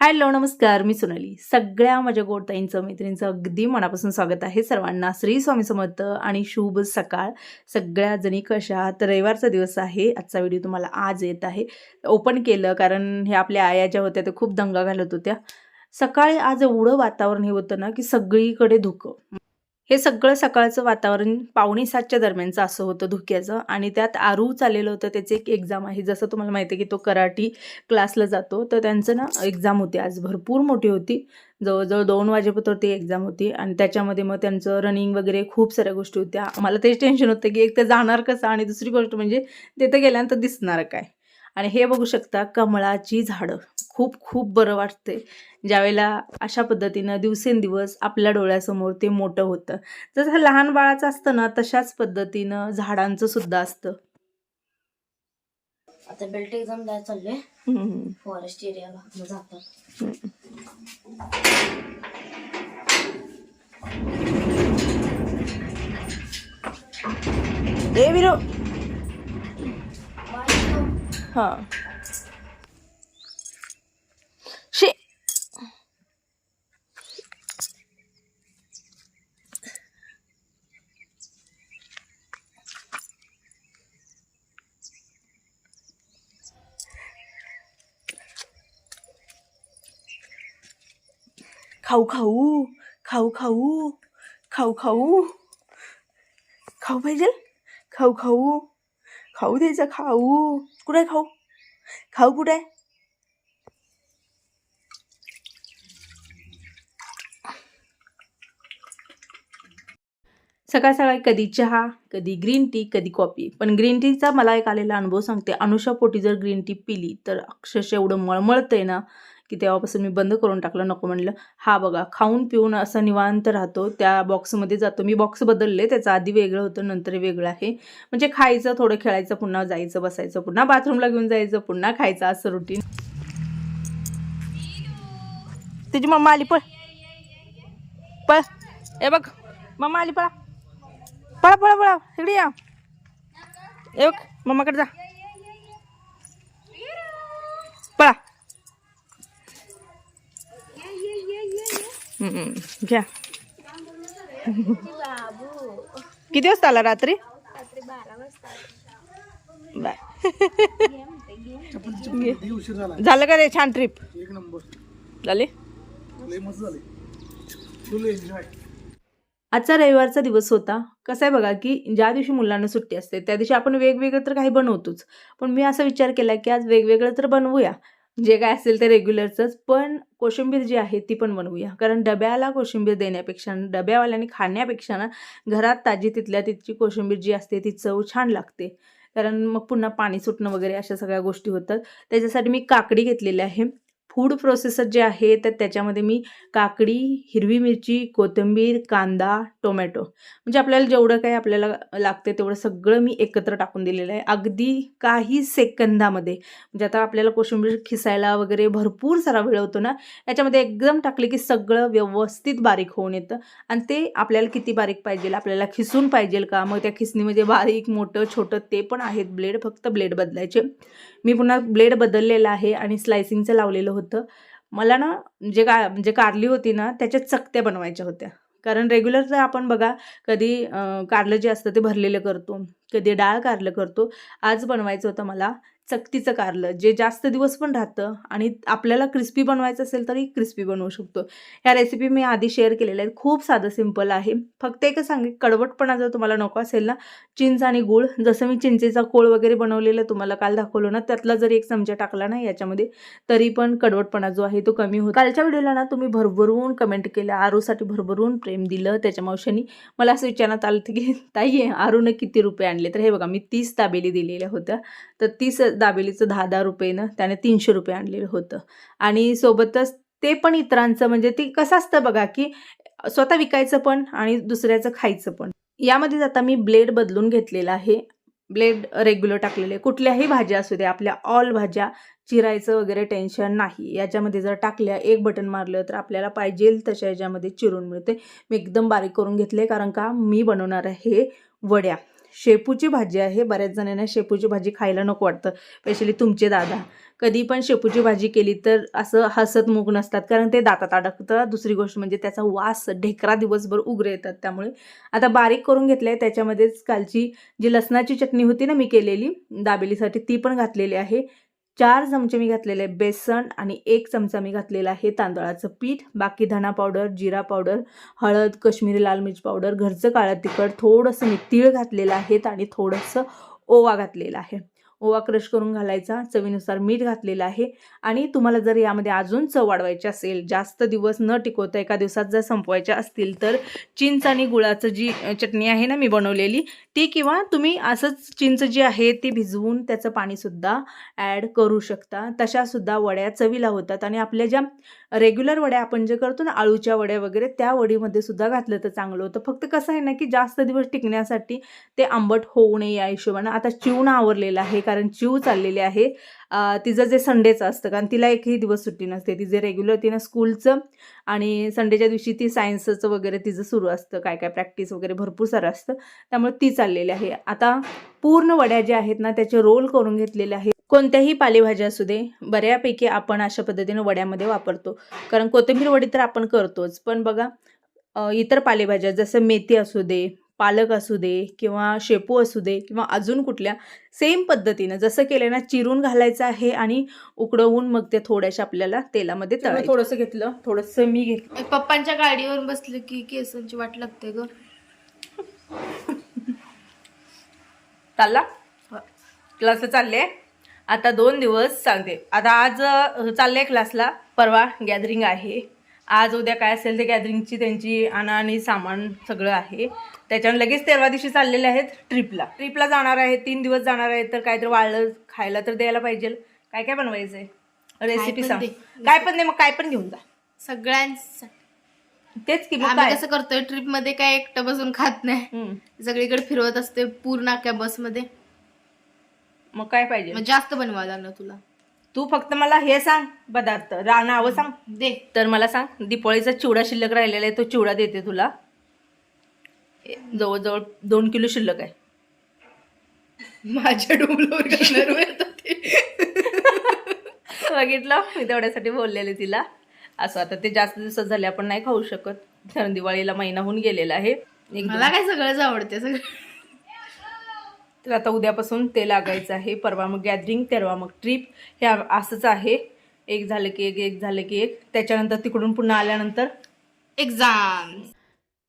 Hello नमस्कार. मी सोनाली. सगळ्या माझ्या गोडताईंचं मैत्रिणींचं अगदी मनापासून स्वागत आहे सर्वांना. श्री स्वामी समर्थ आणि शुभ सकाळ. सगळ्या जणी कशा तर रविवारचा दिवस आहे. आजचा व्हिडिओ तुम्हाला आज येत आहे. ओपन केलं कारण हे आपल्या आया ज्या होत्या त्या खूप दंगा घालत होत्या. सकाळी आज एवढं वातावरण हे होतं ना की सगळीकडे धुकं. हे सगळं सकाळचं वातावरण पावणे सातच्या दरम्यानचं असं होतं धुक्याचं आणि त्यात आरू चाललेलं होतं. त्याचे एक एक्झाम आहे. जसं तुम्हाला माहिती आहे की तो कराटी क्लासला जातो. तर त्यांचं ना एक्झाम होती आज. भरपूर मोठी होती. जवळजवळ दोन वाजेपर्यंत ती एक्झाम होती आणि त्याच्यामध्ये मग त्यांचं रनिंग वगैरे खूप साऱ्या गोष्टी होत्या. मला तेच टेन्शन होतं की एक तर जाणार कसं आणि दुसरी गोष्ट म्हणजे तिथं गेल्यानंतर दिसणार काय? आणि हे बघू शकता कमळाची झाडं. खूप खूप बरं वाटते ज्यावेळेला अशा पद्धतीनं दिवसेंदिवस आपल्या डोळ्यासमोर ते मोठं होतं. जसं लहान बाळाचं असतं ना तशाच पद्धतीनं झाडांचं सुद्धा असतं. आता बेल्ट एक्झाम द्यायला हम्म. फॉरेस्ट एरियाला मग जातो. ए विरो हा. खाऊ खाऊ खाऊ खाऊ खाऊ खाऊ खाऊ पाहिजे खाऊ खाऊ खाऊ द्यायचं खाऊ कुठे खाऊ खाऊ कुठे सकाळ सकाळी कधी चहा कधी ग्रीन टी कधी कॉफी पण ग्रीन टीचा मला एक आलेला अनुभव सांगते. अनुषा पोटी जर ग्रीन टी पिली तर अक्षरशः एवढं मळमळतंय ना की तेव्हापासून मी बंद करून टाकलं नको म्हणलं. हा बघा खाऊन पिऊन असं निवांत राहतो त्या बॉक्समध्ये जातो. मी बॉक्स बदलले त्याचं आधी वेगळं होतं नंतर वेगळं आहे. म्हणजे खायचं थोडं खेळायचं पुन्हा जायचं बसायचं पुन्हा बाथरूमला घेऊन जायचं पुन्हा खायचं असं रुटीन तुझी मम्मा आली पळ. पळ. ए बघ मम्मा आली पळा. पळा पळा पळा. इकडे या. ए बघ मम्माकडे जा. पळा. घ्या. किती वाजता आला रात्री? झाला का रे छान ट्रिप एक नंबर. झाले? आजचा रविवारचा दिवस होता. कसं आहे बघा की ज्या दिवशी मुलांना सुट्टी असते त्या दिवशी आपण वेगवेगळं तर काही बनवतोच. पण मी असा विचार केला की आज वेगवेगळं तर बनवूया. जे काय असेल ते रेग्युलरचंच पण कोशिंबीर जी आहे ती पण बनवूया. कारण डब्याला कोशिंबीर देण्यापेक्षा डब्यावाल्याने खाण्यापेक्षा ना घरात ताजी तिथल्या तिथची कोशिंबीर जी असते ती चव छान लागते. कारण मग पुन्हा पाणी सुटणं वगैरे अशा सगळ्या गोष्टी होतात. त्याच्यासाठी मी काकडी घेतलेली आहे. फूड प्रोसेसर जे आहे तर त्याच्यामध्ये मी काकडी हिरवी मिरची कोथिंबीर कांदा टोमॅटो. म्हणजे आपल्याला जेवढं काही आपल्याला लागते तेवढं सगळं मी एकत्र टाकून दिलेलं आहे. अगदी काही सेकंदामध्ये. म्हणजे आता आपल्याला कोशिंबीर खिसायला वगैरे भरपूर सारा वेळ होतो ना याच्यामध्ये एकदम टाकले की सगळं व्यवस्थित बारीक होऊन येतं. आणि ते आपल्याला किती बारीक पाहिजे आपल्याला खिसून पाहिजे का? मग त्या खिसणीमध्ये बारीक मोठं छोटं ते पण आहेत ब्लेड फक्त ब्लेड बदलायचे. मी पुन्हा ब्लेड बदललेला आहे आणि स्लायसिंगचं लावलेलं होतं. मला ना जे का म्हणजे कारली होती ना त्याच्या चकत्या बनवायच्या होत्या. कारण रेग्युलर जर आपण बघा कधी कारलं जे असतं ते भरलेलं करतो कधी डाळ कारलं करतो आज बनवायचं होतं मला. चकतीचं कारलं जे जास्त दिवस पण राहतं आणि आपल्याला क्रिस्पी बनवायचं असेल तरी क्रिस्पी बनवू शकतो. ह्या रेसिपी मी आधी शेअर केलेल्या आहेत. खूप साधं सिंपल आहे. फक्त एकच सांगे कडवटपणा जर तुम्हाला नको असेल ना चिंच आणि गूळ जसं मी चिंचेचा कोळ वगैरे बनवलेलं तुम्हाला काल दाखवलं ना त्यातला जरी एक चमचा टाकला ना याच्यामध्ये तरी पण कडवटपणा जो आहे तो कमी होतो. कालच्या व्हिडिओला ना तुम्ही भरभरून कमेंट केलं आरूसाठी भरभरून प्रेम दिलं त्याच्या मावशांनी मला असं विचारण्यात आलं की ताई आरूनं किती रुपये आणले? तर हे बघा मी तीस ताबेली दिलेल्या होत्या. तर तीस दाबेलीचं दहा दहा रुपयेनं त्याने तीनशे रुपये आणलेलं होतं. आणि सोबतच ते पण इतरांचं म्हणजे ते कसं असतं बघा की स्वतः विकायचं पण आणि दुसऱ्याचं खायचं पण. यामध्ये आता मी ब्लेड बदलून घेतलेला आहे. ब्लेड रेग्युलर टाकलेले कुठल्याही भाज्या असू द्या आपल्या ऑल भाज्या चिरायचं वगैरे टेन्शन नाही. याच्यामध्ये जर टाकल्या एक बटन मारलं तर आपल्याला पाहिजे तशा याच्यामध्ये चिरून मिळते. मी एकदम बारीक करून घेतले कारण का? मी बनवणार आहे वड्या. शेपूची भाजी आहे. बऱ्याच जणांना शेपूची भाजी खायला नको वाटतं. स्पेशली तुमचे दादा. कधी पण शेपूची भाजी केली तर असं हसत मूग नसतात. कारण ते दातात अडकतं. दुसरी गोष्ट म्हणजे त्याचा वास ढेकरा दिवसभर उग्र येतात त्यामुळे. आता बारीक करून घेतलं आहे त्याच्यामध्येच कालची जी लसणाची चटणी होती ना मी केलेली दाबेलीसाठी ती पण घातलेली आहे. चार चमचे मी घातलेले आहे बेसन आणि एक चमचा मी घातलेला आहे तांदळाचं पीठ. बाकी धणा पावडर जिरा पावडर हळद कश्मीरी लाल मिरच पावडर घरचं काळं तिखट थोडंसं मी तीळ घातलेलं आहेत आणि थोडंसं ओवा घातलेला आहे. ओवा क्रश करून घालायचा चवीनुसार मीठ घातलेलं आहे आणि तुम्हाला जर यामध्ये अजून चव वाढवायची असेल जास्त दिवस न टिकवता एका दिवसात जर संपवायच्या असतील तर चिंच आणि गुळाचं जी चटणी आहे ना मी बनवलेली ती किंवा तुम्ही असंच चिंच जी आहे ती भिजवून त्याचं पाणीसुद्धा ॲड करू शकता. तशासुद्धा वड्या चवीला होतात आणि आपल्या ज्या रेग्युलर वड्या आपण जे करतो ना आळूच्या वड्या वगैरे त्या वडीमध्ये सुद्धा घातलं तर चांगलं होतं. फक्त कसं आहे ना की जास्त दिवस टिकण्यासाठी ते आंबट होऊ नये या हिशोबानं. आता चिवण आवरलेलं आहे कारण चिव चाललेली आहे. तिचं जे संडेचं असतं कारण तिला एकही दिवस सुट्टी नसते. तिचे रेग्युलर तिनं स्कूलचं आणि संडेच्या दिवशी ती सायन्सचं वगैरे तिचं सुरू असतं. काय काय प्रॅक्टिस वगैरे भरपूर सारं असतं. त्यामुळे ती चाललेली आहे. आता पूर्ण वड्या ज्या आहेत ना त्याचे रोल करून घेतलेले आहे कोणत्याही पालेभाज्या असू दे बऱ्यापैकी आपण अशा पद्धतीने वड्यामध्ये वापरतो. कारण कोथिंबीर वडी तर आपण करतोच. पण बघा इतर पालेभाज्या जसं मेथी असू दे पालक असू दे किंवा शेपू असू दे किंवा अजून कुठल्या सेम पद्धतीनं जसं केलं ना चिरून घालायचं आहे आणि उकडवून मग ते थोड्याशा आपल्याला तेलामध्ये तळायचं. थोडंसं घेतलं थोडंसं मी घेतलं. पप्पांच्या गाडीवर बसलं की केसांची वाट लागते ग. चालला? क्लासला चालले? आता दोन दिवस सांगते आता आज चालले क्लासला. परवा गॅदरिंग आहे. आज उद्या काय असेल ते गॅदरिंगची त्यांची आणा आणि सामान सगळं आहे. त्याच्यानं लगेच तेरवा दिवशी चाललेले आहेत ट्रिपला ट्रिपला जाणार आहेत तीन दिवस जाणार आहेत तर काहीतरी वाळलं खायला तर द्यायला पाहिजे. काय काय बनवायचं आहे रेसिपी सांग. काय पण नाही मग काय पण घेऊन जा. सगळ्यांसाठी तेच की मग आम्ही कसं करतोय ट्रिपमध्ये काय एकटं बसून खात नाही. सगळीकडे फिरवत असते पूर्ण बसमध्ये मग काय पाहिजे? जास्त बनवा लागलं तुला. तू फक्त मला हे सांग पदार्थ रा नावं सांग. दे. तर मला सांग दीपावळीचा चिवडा शिल्लक राहिलेला आहे तो चिवडा देते तुला. जवळजवळ दोन किलो शिल्लक आहे. माझ्या घालणार ते. बघितलं? मी तेवढ्यासाठी बोललेले तिला. असं आता ते जास्त दिवसात झाले आपण नाही खाऊ शकत. कारण दिवाळीला महिना होऊन गेलेला आहे. मला काय सगळंच आवडते सगळं. तर आता उद्यापासून ते लागायचं आहे. परवा मग गॅदरिंग तेरवा मग ट्रिप हे असंच आहे. एक झालं की एक एक झालं की एक. त्याच्यानंतर तिकडून पुन्हा आल्यानंतर एक्झाम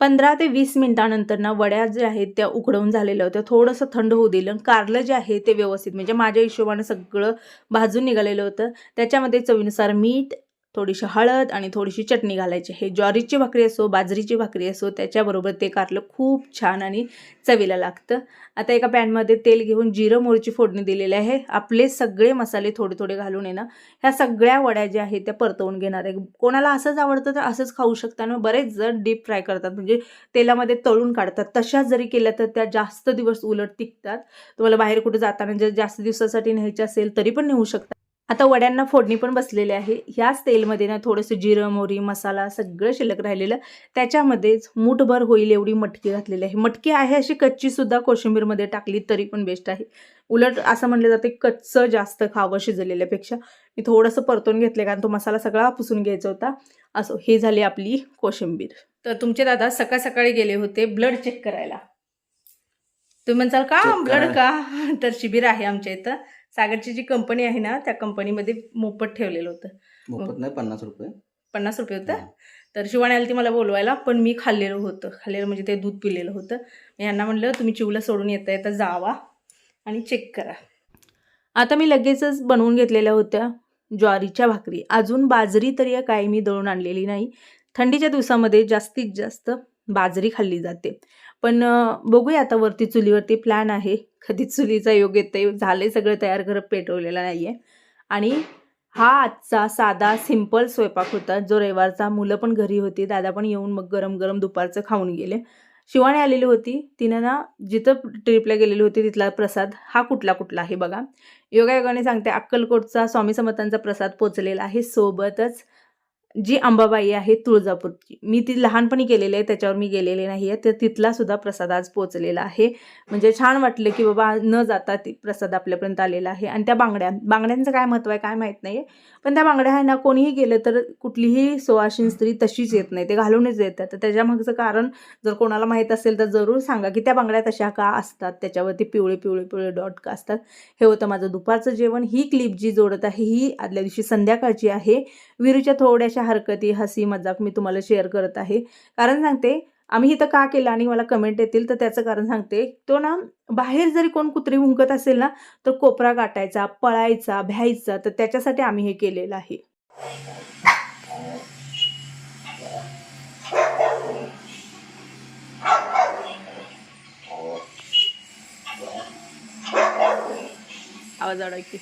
पंधरा ते वीस मिनिटानंतर ना वड्या ज्या आहेत त्या उकडवून झालेल्या होत्या. थोडंसं थंड होऊ दिलं. कारलं जे आहे ते व्यवस्थित. म्हणजे माझ्या हिशोबाने सगळं भाजून निघालेलं होतं. त्याच्यामध्ये चवीनुसार मीठ थोडीशी हळद आणि थोडीशी चटणी घालायची. हे ज्वारीची भाकरी असो बाजरीची भाकरी असो त्याच्याबरोबर ते कारलं खूप छान आणि चवीला लागतं. आता एका पॅनमध्ये तेल घेऊन जिरं मोरची फोडणी दिलेली आहे. आपले सगळे मसाले थोडे थोडे घालून येणं ह्या सगळ्या वड्या ज्या आहेत त्या परतवून घेणार आहे. कोणाला असंच आवडतं तर असंच खाऊ शकता ना. बरेच जण डीप फ्राय करतात. म्हणजे तेलामध्ये तळून काढतात. तशाच जरी केल्या तर त्या जास्त दिवस उलट टिकतात. तुम्हाला बाहेर कुठे जाताना जर जास्त दिवसासाठी न्यायचे असेल तरी पण नेऊ शकता. आता वड्यांना फोडणी पण बसलेली आहे. ह्याच तेलमध्ये ना थोडंसं जिरं मोहरी मसाला सगळं शिल्लक राहिलेलं. त्याच्यामध्येच मूठभर होईल एवढी मटकी घातलेली आहे. मटकी आहे अशी कच्ची सुद्धा कोशिंबीरमध्ये टाकली तरी पण बेस्ट आहे. उलट असं म्हणलं जाते कच्चं जास्त खावं शिजलेल्यापेक्षा. मी थोडंसं परतून घेतलं कारण तो मसाला सगळा पुसून घ्यायचा होता. असो ही झाली आपली कोशिंबीर. तर तुमचे दादा सकाळ सकाळी गेले होते ब्लड चेक करायला. तुम्ही म्हणसाल का? ब्लड का? तर शिबिर आहे आमच्या इथं. सागरची जी कंपनी आहे ना त्या कंपनीमध्ये मोफत ठेवलेलं होतं. मोफत नाही पन्नास रुपये. पन्नास रुपये होतं. तर शिवानी आली ती मला बोलवायला पण मी खाल्लेलं होतं. खाल्लेलं म्हणजे ते दूध पिलेलं होतं. मी यांना म्हणलं तुम्ही चिवला सोडून येता येता जावा आणि चेक करा. आता मी लगेचच बनवून घेतलेल्या होत्या ज्वारीच्या भाकरी. अजून बाजरी तरी काय मी दळून आणलेली नाही. थंडीच्या दिवसामध्ये जास्तीत जास्त बाजरी खाल्ली जाते. पण बघूया आता वरती चुलीवरती प्लॅन आहे. कधी चुलीचा योग येते झाले सगळं तयार करत पेटवलेलं नाही आहे आणि हा आजचा साधा सिंपल स्वयंपाक होता. जो रविवारचा मुलं पण घरी होती दादा पण येऊन मग गरम गरम दुपारचं खाऊन गेले. शिवाने आलेली होती. तिनं ना जिथं ट्रिपला गेलेली होती तिथला प्रसाद हा कुठला कुठला आहे बघा. योगायोगाने सांगते अक्कलकोटचा स्वामी समर्थांचा प्रसाद पोचलेला आहे. सोबतच जी अंबाबाई आहे तुळजापूरची. मी ती लहानपणी केलेली आहे त्याच्यावर मी गेलेले नाही आहे. तर तिथला सुद्धा प्रसाद आज पोचलेला आहे. म्हणजे छान वाटलं की बाबा न जाता ती प्रसाद आपल्यापर्यंत आलेला आहे. आणि त्या बांगड्या बांगड्यांचं काय महत्त्व आहे काय माहीत नाही आहे पण त्या बांगड्या आहे ना कोणीही गेलं तर कुठलीही सुवासीन स्त्री तशीच येत नाही. ते घालूनच येतात तर त्याच्यामागचं कारण जर कोणाला माहीत असेल तर जरूर सांगा की त्या बांगड्या तशा का असतात? त्याच्यावरती पिवळे पिवळे पिवळे डॉट का असतात? हे होतं माझं दुपारचं जेवण. ही क्लिप जी जोडत आहे ही आदल्या दिवशी संध्याकाळची आहे. विरूच्या थोड्याशा हरकती हसी मजाक मी तुम्हाला शेअर करत आहे. कारण सांगते आम्ही इथं का केलं आणि मला कमेंट येतील तर त्याचं कारण सांगते. तो ना बाहेर जरी कोण कुत्री हुंकत असेल ना तर कोपरा गाठायचा पळायचा भ्यायचा तर त्याच्यासाठी आम्ही हे केलेलं आहे. आवाज अडकते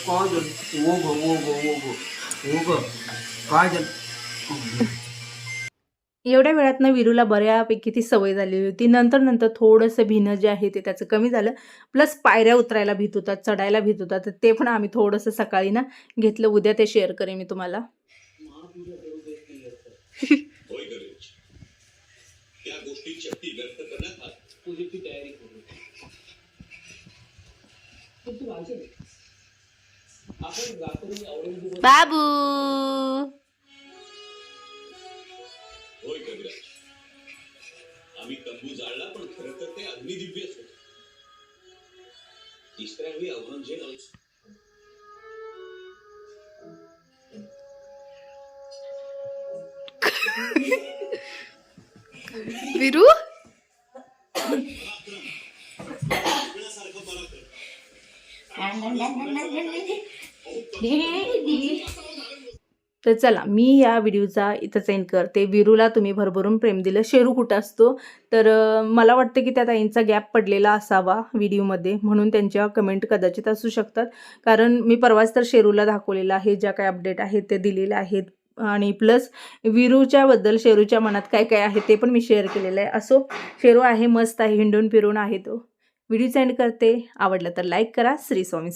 काय झालं ओ ग ओ ग एवढ्या वेळातनं विरूला बऱ्यापैकी ती सवय झालेली होती. नंतर नंतर थोडंसं भिणं जे आहे ते त्याचं कमी झालं. प्लस पायऱ्या उतरायला भीत होतात चढायला भीत होतात. तर ते पण आम्ही थोडंसं सकाळी ना घेतलं. उद्या ते शेअर करेन मी तुम्हाला. होय होय कविराज. आम्ही तंबू जाळला पण खरं तर ते अग्निदिव्यच होत तिसऱ्या वेळी औरंगजेब तर चला मी या व्हिडिओचा इथंच एंड करते. विरूला तुम्ही भरभरून प्रेम दिलं. शेरू कुठं असतो? तर मला वाटतं की त्या ताईंचा गॅप पडलेला असावा व्हिडिओमध्ये म्हणून त्यांच्या कमेंट कदाचित असू शकतात. कारण मी परवाच तर शेरूला दाखवलेलं आहे ज्या काही अपडेट आहेत ते दिलेले आहेत. आणि प्लस विरूच्याबद्दल शेरूच्या मनात काय काय आहे ते पण मी शेअर केलेलं आहे. असो शेरू आहे मस्त आहे हिंडून फिरून आहे तो. व्हिडिओ सेंड करते. आवडलं तर लाईक करा. श्री स्वामी